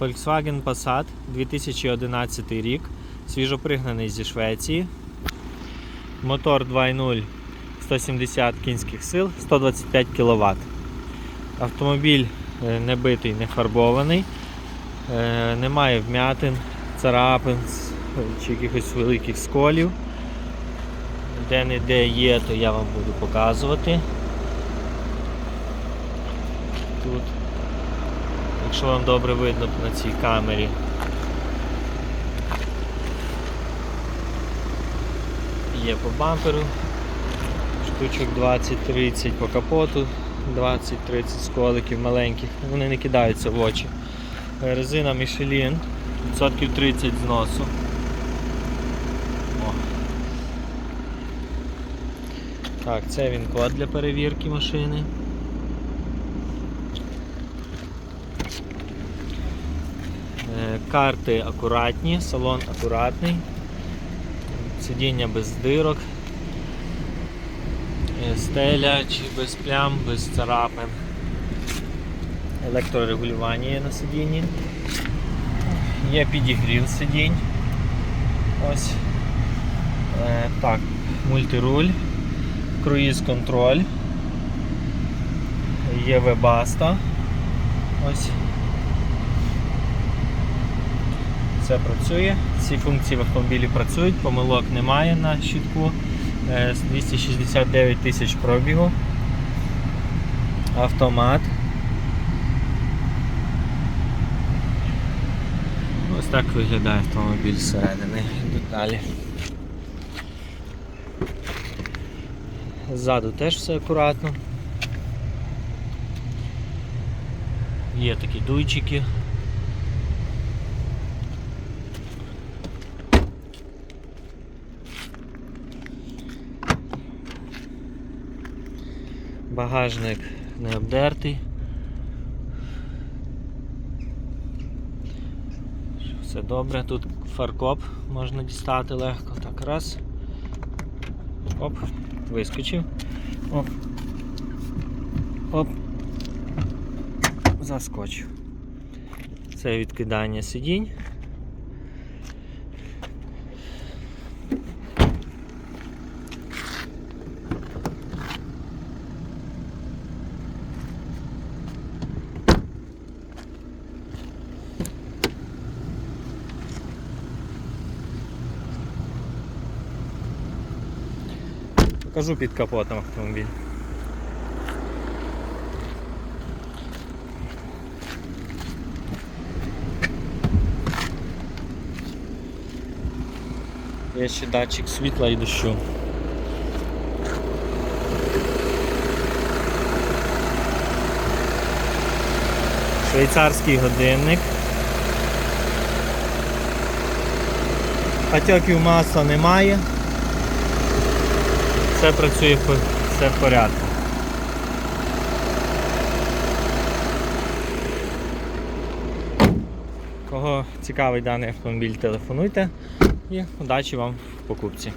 Volkswagen Passat 2011 рік, свіжопригнаний зі Швеції. Мотор 2.0 170 кінських сил, 125 кВт. Автомобіль е, не битий, не фарбований, е, немає вмятин, царапин чи якихось великих сколів. Де не де є, то я вам буду показувати. Тут, якщо вам добре видно на цій камері. Є по бамперу, штучок 20-30 по капоту, 20-30 сколиків маленьких, вони не кидаються в очі. Резина Michelin, відсотків 30 зносу. Так, це він код для перевірки машини. Карти акуратні, салон акуратний, сидіння без дирок, Е, стеля чи без плям, без царапин. Електрорегулювання є на сидінні. Є підігрів сидінь. Ось. Е, так, мультируль, круїз контроль. Є вебаста. Ось. Все працює. Всі функції в автомобілі працюють, помилок немає на щитку. Е, 269 тисяч пробігу. Автомат. Ось так виглядає автомобіль зсередини. Деталі. Ззаду теж все акуратно. Є такі дуйчики. Багажник не обдертий. Все добре, тут фаркоп можна дістати легко. Так, раз. Оп, вискочив. Оп. Оп. Заскочив. Це відкидання сидінь. Покажу під капотом автомобіль. Є ще датчик світла і дощу. Швейцарський годинник. Патьоків масла немає. Все працює все в порядку. Кого цікавий даний автомобіль, телефонуйте і удачі вам в покупці.